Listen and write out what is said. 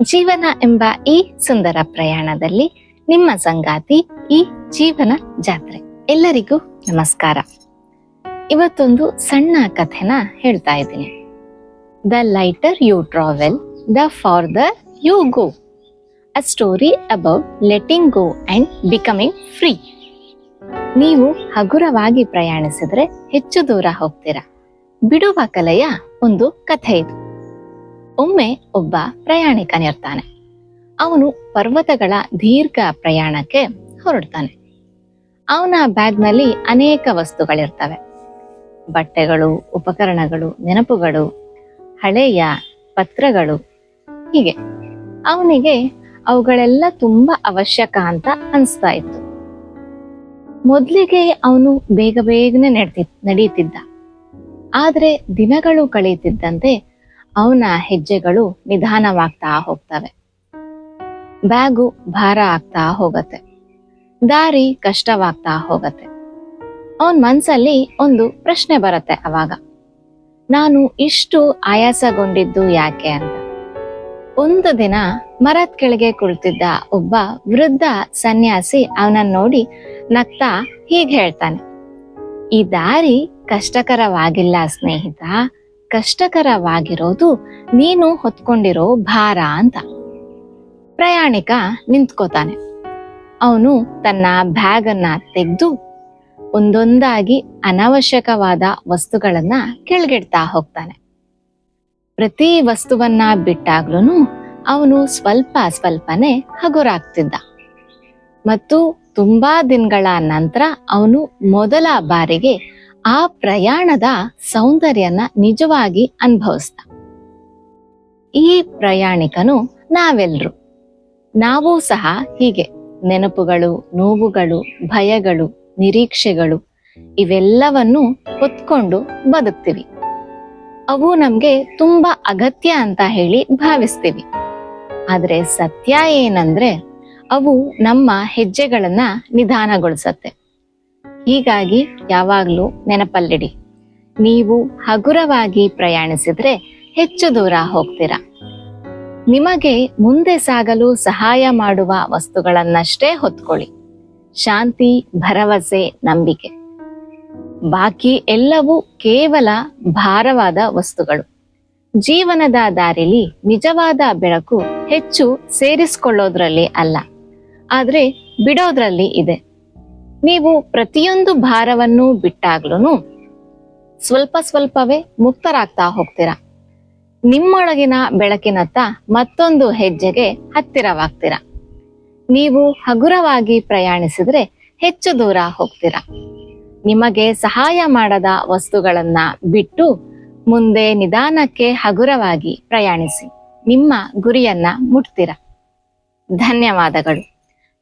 ಜೀವನ ಎಂಬ ಈ ಸುಂದರ ಪ್ರಯಾಣದಲ್ಲಿ ನಿಮ್ಮ ಸಂಗಾತಿ ಈ ಜೀವನ ಜಾತ್ರೆ. ಎಲ್ಲರಿಗೂ ನಮಸ್ಕಾರ. ಇವತ್ತೊಂದು ಸಣ್ಣ ಕಥೆನ ಹೇಳ್ತಾ ಇದ್ದೀನಿ. The lighter you travel the farther you go a story about letting go and becoming free ನೀವು ಹಗುರವಾಗಿ ಪ್ರಯಾಣಿಸಿದ್ರೆ ಹೆಚ್ಚು ದೂರ ಹೋಗ್ತೀರಾ. ಬಿಡುವ ಕಲೆಯ ಒಂದು ಕಥೆ ಇದು. ಒಮ್ಮೆ ಒಬ್ಬ ಪ್ರಯಾಣಿಕನಿರ್ತಾನೆ ಅವನು ಪರ್ವತಗಳ ದೀರ್ಘ ಪ್ರಯಾಣಕ್ಕೆ ಹೊರಡ್ತಾನೆ. ಅವನ ಬ್ಯಾಗ್ನಲ್ಲಿ ಅನೇಕ ವಸ್ತುಗಳಿರ್ತವೆ. ಬಟ್ಟೆಗಳು, ಉಪಕರಣಗಳು, ನೆನಪುಗಳು, ಹಳೆಯ ಪತ್ರಗಳು, ಹೀಗೆ. ಅವನಿಗೆ ಅವುಗಳೆಲ್ಲ ತುಂಬಾ ಅವಶ್ಯಕ ಅಂತ ಅನಿಸ್ತಾ ಇತ್ತು. ಮೊದಲಿಗೆ ಅವನು ಬೇಗ ಬೇಗನೆ ನಡ್ತಿ, ನಡೀತಿದ್ದ. ಆದ್ರೆ ದಿನಗಳು ಕಳೀತಿದ್ದಂತೆ ಅವನ ಹೆಜ್ಜೆಗಳು ನಿಧಾನವಾಗ್ತಾ ಹೋಗ್ತವೆ. ಬ್ಯಾಗು ಭಾರ ಆಗ್ತಾ ಹೋಗತ್ತೆ. ದಾರಿ ಕಷ್ಟವಾಗ್ತಾ ಹೋಗತ್ತೆ. ಅವನ್ ಮನ್ಸಲ್ಲಿ ಒಂದು ಪ್ರಶ್ನೆ ಬರುತ್ತೆ ಅವಾಗ. ನಾನು ಇಷ್ಟು ಆಯಾಸಗೊಂಡಿದ್ದು ಯಾಕೆ ಅಂತ. ಒಂದು ದಿನ ಮರದ ಕೆಳಗೆ ಕುಳಿತಿದ್ದ ಒಬ್ಬ ವೃದ್ಧ ಸನ್ಯಾಸಿ ಅವನನ್ನ ನೋಡಿ ನಗ್ತಾ ಹೀಗೆ ಹೇಳ್ತಾನೆ. ಈ ದಾರಿ ಕಷ್ಟಕರವಾಗಿಲ್ಲ ಸ್ನೇಹಿತ. ಕಷ್ಟಕರವಾಗಿರೋದು ನೀನು ಹೊತ್ಕೊಂಡಿರೋ ಭಾರ ಅಂತ. ಪ್ರಯಾಣಿಕ ನಿಂತ್ಕೋತಾನೆ. ಅವನು ತನ್ನ ಬ್ಯಾಗ್ ಅನ್ನ ತೆಗೆದು ಒಂದೊಂದಾಗಿ ಅನವಶ್ಯಕವಾದ ವಸ್ತುಗಳನ್ನ ಕೆಳಗಿಡ್ತಾ ಹೋಗ್ತಾನೆ. ಪ್ರತಿ ವಸ್ತುವನ್ನ ಬಿಟ್ಟಾಗ್ಲೂ ಅವನು ಸ್ವಲ್ಪ ಸ್ವಲ್ಪನೇ ಹಗುರಾಗ್ತಿದ್ದ. ಮತ್ತು ತುಂಬಾ ದಿನಗಳ ನಂತರ ಅವನು ಮೊದಲ ಬಾರಿಗೆ ಆ ಪ್ರಯಾಣದ ಸೌಂದರ್ಯನ ನಿಜವಾಗಿ ಅನುಭವಿಸ್ದ. ಈ ಪ್ರಯಾಣಿಕನು ನಾವೆಲ್ರು. ನಾವು ಸಹ ಹೀಗೆ ನೆನಪುಗಳು, ನೋವುಗಳು, ಭಯಗಳು, ನಿರೀಕ್ಷೆಗಳು ಇವೆಲ್ಲವನ್ನು ಹೊತ್ಕೊಂಡು ಬದುಕ್ತೀವಿ. ಅವು ನಮ್ಗೆ ತುಂಬಾ ಅಗತ್ಯ ಅಂತ ಹೇಳಿ ಭಾವಿಸ್ತೀವಿ. ಆದ್ರೆ ಸತ್ಯ ಏನಂದ್ರೆ ಅವು ನಮ್ಮ ಹೆಜ್ಜೆಗಳನ್ನ ನಿಧಾನಗೊಳಿಸತ್ತೆ. ಹೀಗಾಗಿ ಯಾವಾಗ್ಲೂ ನೆನಪಲ್ಲಿಡಿ. ನೀವು ಹಗುರವಾಗಿ ಪ್ರಯಾಣಿಸಿದ್ರೆ ಹೆಚ್ಚು ದೂರ ಹೋಗ್ತೀರಾ. ನಿಮಗೆ ಮುಂದೆ ಸಾಗಲು ಸಹಾಯ ಮಾಡುವ ವಸ್ತುಗಳನ್ನಷ್ಟೇ ಹೊತ್ಕೊಳ್ಳಿ. ಶಾಂತಿ, ಭರವಸೆ, ನಂಬಿಕೆ. ಬಾಕಿ ಎಲ್ಲವೂ ಕೇವಲ ಭಾರವಾದ ವಸ್ತುಗಳು. ಜೀವನದ ದಾರಿಲಿ ನಿಜವಾದ ಬೆಳಕು ಹೆಚ್ಚು ಸೇರಿಸ್ಕೊಳ್ಳೋದ್ರಲ್ಲಿ ಅಲ್ಲ. ಆದ್ರೆ ಬಿಡೋದ್ರಲ್ಲಿ ಇದೆ. ನೀವು ಪ್ರತಿಯೊಂದು ಭಾರವನ್ನು ಬಿಟ್ಟಾಗ್ಲೂ ಸ್ವಲ್ಪ ಸ್ವಲ್ಪವೇ ಮುಕ್ತರಾಗ್ತಾ ಹೋಗ್ತೀರಾ? ನಿಮ್ಮೊಳಗಿನ ಬೆಳಕಿನತ್ತ ಮತ್ತೊಂದು ಹೆಜ್ಜೆಗೆ ಹತ್ತಿರವಾಗ್ತೀರಾ? ನೀವು ಹಗುರವಾಗಿ ಪ್ರಯಾಣಿಸಿದ್ರೆ ಹೆಚ್ಚು ದೂರ ಹೋಗ್ತೀರಾ? ನಿಮಗೆ ಸಹಾಯ ಮಾಡದ ವಸ್ತುಗಳನ್ನ ಬಿಟ್ಟು ಮುಂದೆ ನಿಧಾನಕ್ಕೆ ಹಗುರವಾಗಿ ಪ್ರಯಾಣಿಸಿ ನಿಮ್ಮ ಗುರಿಯನ್ನ ಮುಟ್ತೀರಾ? ಧನ್ಯವಾದಗಳು.